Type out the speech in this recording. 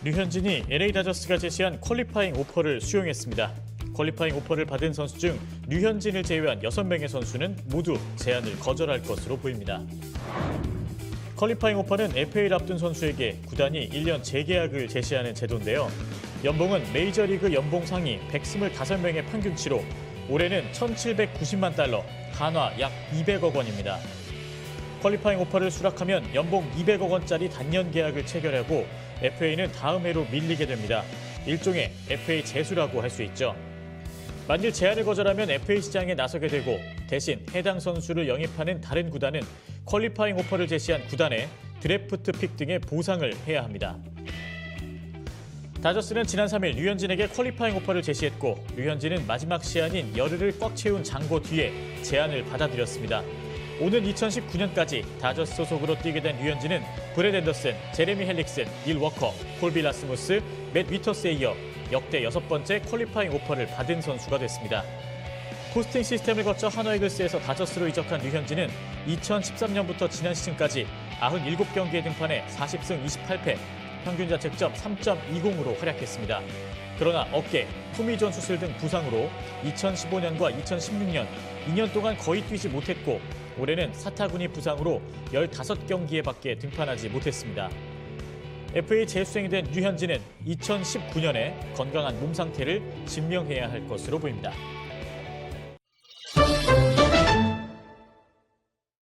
류현진이 LA 다저스가 제시한 퀄리파잉 오퍼를 수용했습니다. 퀄리파잉 오퍼를 받은 선수 중 류현진을 제외한 6명의 선수는 모두 제안을 거절할 것으로 보입니다. 퀄리파잉 오퍼는 FA를 앞둔 선수에게 구단이 1년 재계약을 제시하는 제도인데요. 연봉은 메이저리그 연봉 상위 125명의 평균치로 올해는 1,790만 달러, 한화 약 200억 원입니다. 퀄리파잉 오퍼를 수락하면 연봉 200억 원짜리 단년 계약을 체결하고 FA는 다음 해로 밀리게 됩니다. 일종의 FA 재수라고 할 수 있죠. 만일 제안을 거절하면 FA 시장에 나서게 되고 대신 해당 선수를 영입하는 다른 구단은 퀄리파잉 오퍼를 제시한 구단에 드래프트 픽 등의 보상을 해야 합니다. 다저스는 지난 3일 류현진에게 퀄리파잉 오퍼를 제시했고 류현진은 마지막 시한인 열흘을 꽉 채운 장고 뒤에 제안을 받아들였습니다. 오는 2019년까지 다저스 소속으로 뛰게 된 류현진은 브렛 앤더슨, 제레미 헬릭슨, 닐 워커, 콜비 라스무스, 맷 위터스에 이어 역대 여섯 번째 퀄리파잉 오퍼를 받은 선수가 됐습니다. 포스팅 시스템을 거쳐 한화이글스에서 다저스로 이적한 류현진은 2013년부터 지난 시즌까지 97경기에 등판해 40승 28패, 평균 자책점 3.20으로 활약했습니다. 그러나 어깨, 토미존 수술 등 부상으로 2015년과 2016년 2년 동안 거의 뛰지 못했고 올해는 사타구니 부상으로 15경기에밖에 등판하지 못했습니다. FA 재수생이 된 류현진은 2019년에 건강한 몸 상태를 증명해야 할 것으로 보입니다.